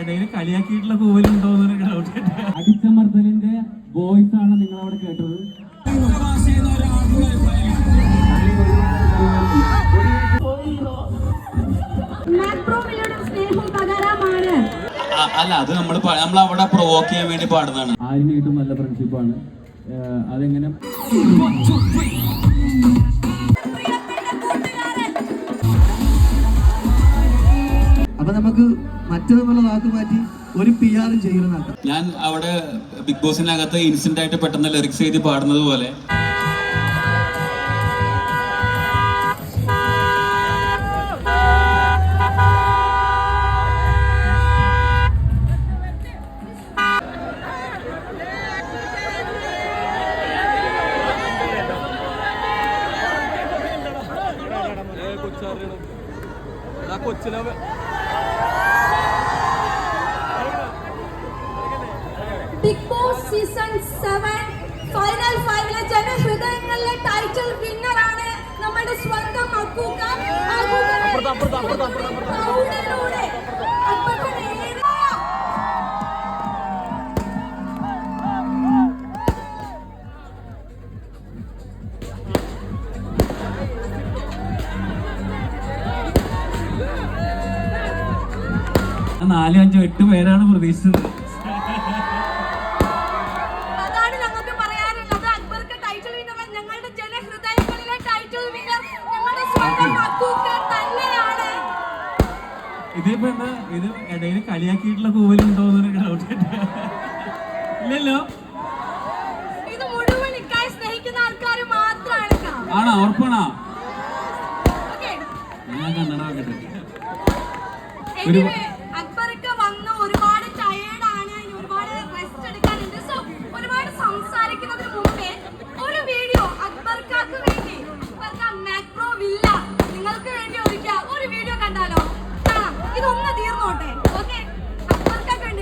ഇടയിൽ കളിയാക്കിയിട്ടുള്ള കൂവലുണ്ടോ എന്നൊരു doubt അടിച്ചമർത്തലിന്റെ voice ആണ് നിങ്ങൾ അവിടെ കേട്ടത് അല്ല അത് നമ്മൾ നമ്മൾ അവിടെ പ്രൊവോക്ക് ചെയ്യാൻ വേണ്ടി പാടുന്നതാണ്. ആരിനായിട്ടും നല്ല ഫ്രണ്ട്ഷിപ്പാണ് അതെങ്ങനെ? അപ്പൊ നമുക്ക് മറ്റേതെന്നുള്ള വാക്ക് മാറ്റി ഒരു പി ആറും ചെയ്യണമെന്നാക്കാം ഞാൻ അവിടെ ബിഗ് ബോസിനകത്ത് ഇൻസ്റ്റന്റ് ആയിട്ട് പെട്ടെന്ന് ലിറിക്സ് എഴുതി പാടുന്നത് പോലെ. Bigg Boss season seven final ഫൈവിലെ ജനഹൃദയങ്ങളിലെ ടൈറ്റിൽ വിന്നർ ആണ് നമ്മുടെ സ്വന്തം അക്കൂക്ക പ്രൗഢിലൂടെ നാലും അഞ്ചും എട്ട് പേരാണ് പ്രതീക്ഷിച്ചത്. ഇതിപ്പോ എന്താ ഇത് ഇടയിൽ കളിയാക്കിയിട്ടുള്ള കൂവലുണ്ടോ എന്നൊരു ഡൗട്ട് ഇല്ലല്ലോ ആണോ? ഉറപ്പാണോ. ഞാൻ കണ്ണട വെക്കട്ടെ. Anyway,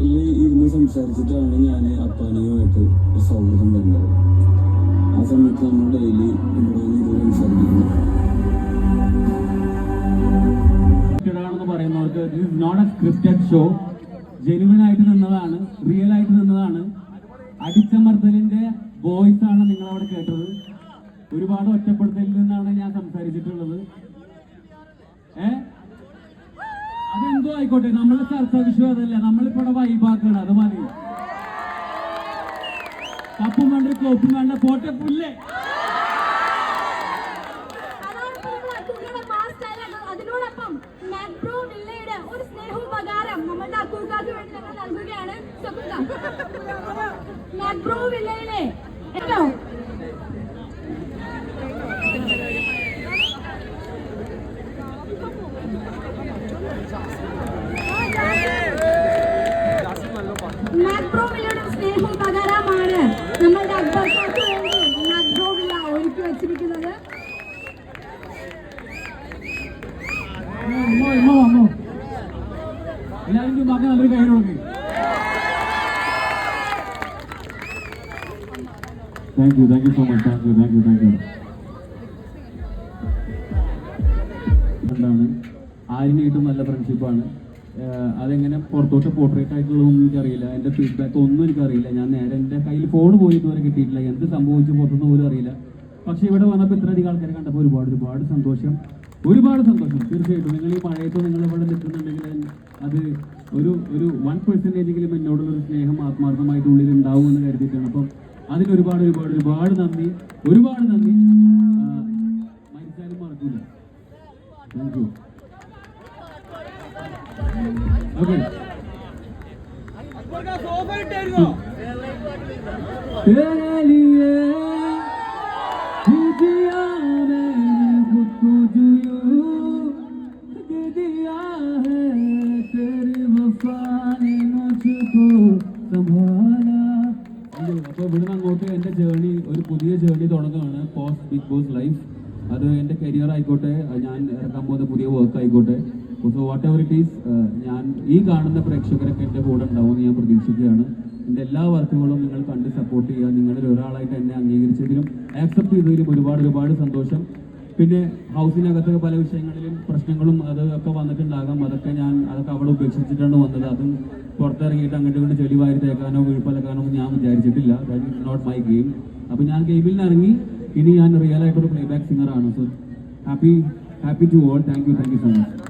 ഈ ഇരുന്ന് സംസാരിച്ചിട്ടാണ് ഞാൻ അപ്പാനിയുമായിട്ട് സൗഹൃദം വരുന്നത് ആ സമയത്ത് നമ്മൾ ഡെയിലി ഇവിടെ വന്ന് സംസാരിക്കുന്നു. പറയുന്നവർക്ക് this is not a scripted show genuine ആയിട്ട് നിന്നതാണ് റിയൽ ആയിട്ട് നിന്നതാണ്. അടിച്ചമർത്തലിന്റെ വോയിസ് ആണ് നിങ്ങൾ അവിടെ കേട്ടത്. ഒരുപാട് ഒറ്റപ്പെടുത്തലിൽ നിന്നാണ് ഞാൻ സംസാരിച്ചിട്ടുള്ളത്. ഏ? അതെന്തോ ആയിക്കോട്ടെ നമ്മളെ ചർച്ച വിഷയം അതല്ല നമ്മളിപ്പോ ഇവിടെ വൈബാക്കണം അത് മതി. കപ്പും വേണ്ട കോപ്പും വേണ്ട പോട്ടെ പുല്ലേ. അതോടൊപ്പം എല്ലാവരും ഈ മകൻ നല്ലൊരു കൈ കൊടുക്ക് thank you thank you so much thank you thank you thank you ാണ് ആരിനായിട്ടും നല്ല ഫ്രണ്ട്ഷിപ്പാണ് അതെങ്ങനെ പുറത്തോട്ട് പോർട്രേറ്റ് ആയിട്ടുള്ളതൊന്നും എനിക്കറിയില്ല. എന്റെ ഫീഡ്ബാക്ക് ഒന്നും എനിക്കറിയില്ല. ഞാൻ നേരെ എന്റെ കയ്യിൽ ഫോൺ പോലും ഇതുവരെ കിട്ടിയിട്ടില്ല. എന്ത് സംഭവിച്ചു പുറത്തുനിന്ന് പോലും അറിയില്ല. പക്ഷേ ഇവിടെ വന്നപ്പോൾ ഇത്രയധികം ആൾക്കാരെ കണ്ടപ്പോൾ ഒരുപാട് ഒരുപാട് സന്തോഷം. ഒരുപാട് സന്തോഷം. തീർച്ചയായിട്ടും നിങ്ങൾ ഈ മഴയത്ത് നിങ്ങൾ ഇവിടെ നിൽക്കുന്നുണ്ടെങ്കിൽ അത് ഒരു ഒരു വൺ പെർസെന്റേജെങ്കിലും എന്നോടുള്ള ഒരു സ്നേഹം ആത്മാർത്ഥമായിട്ട് ഉള്ളിൽ ഉണ്ടാവും എന്ന് കരുതിയിട്ടാണ്. അപ്പം അതിന് ഒരുപാട് ഒരുപാട് ഒരുപാട് നന്ദി. ഒരുപാട് നന്ദി. മരിച്ചാലും മറക്കൂല. താങ്ക് യു ഓക്കെ तेरे ഇവിടുന്ന് അങ്ങോട്ട് എന്റെ ജേണി ഒരു പുതിയ ജേണി തുടങ്ങുകയാണ് പോസ്റ്റ് ബിഗ് ബോസ് ലൈഫ് അത് എന്റെ കരിയർ ആയിക്കോട്ടെ ഞാൻ ഇറക്കാൻ പോകുന്ന പുതിയ വർക്ക് ആയിക്കോട്ടെ. So whatever it is ഞാൻ ഈ കാണുന്ന പ്രേക്ഷകരൊക്കെ എന്റെ കൂടെ ഉണ്ടാവുമെന്ന് ഞാൻ പ്രതീക്ഷിക്കുകയാണ്. എന്റെ എല്ലാ വർക്കുകളും നിങ്ങൾ കണ്ട് സപ്പോർട്ട് ചെയ്യുക. നിങ്ങളിൽ ഒരാളായിട്ട് എന്നെ അംഗീകരിച്ചതിലും ആക്സെപ്റ്റ് ചെയ്തതിലും ഒരുപാട് ഒരുപാട് സന്തോഷം. പിന്നെ ഹൗസിനകത്തൊക്കെ പല വിഷയങ്ങളിലും പ്രശ്നങ്ങളും അതൊക്കെ വന്നിട്ടുണ്ടാകാം. അതൊക്കെ ഞാൻ അതൊക്കെ അവിടെ ഉപേക്ഷിച്ചിട്ടാണ് വന്നത്. അതും പുറത്തിറങ്ങിയിട്ട് അങ്ങോട്ട് ഇങ്ങോട്ട് ചെളി വാരി തേക്കാനോ വീഴ്പ്പലക്കാനോ ഞാൻ വിചാരിച്ചിട്ടില്ല. That is not my game അപ്പോൾ ഞാൻ ഗെയിമിൽ നിന്ന് ഇറങ്ങി. ഇനി ഞാൻ റിയൽ ആയിട്ടൊരു പ്ലേ ബാക്ക് ആണ്. So happy happy to all thank you thank you so much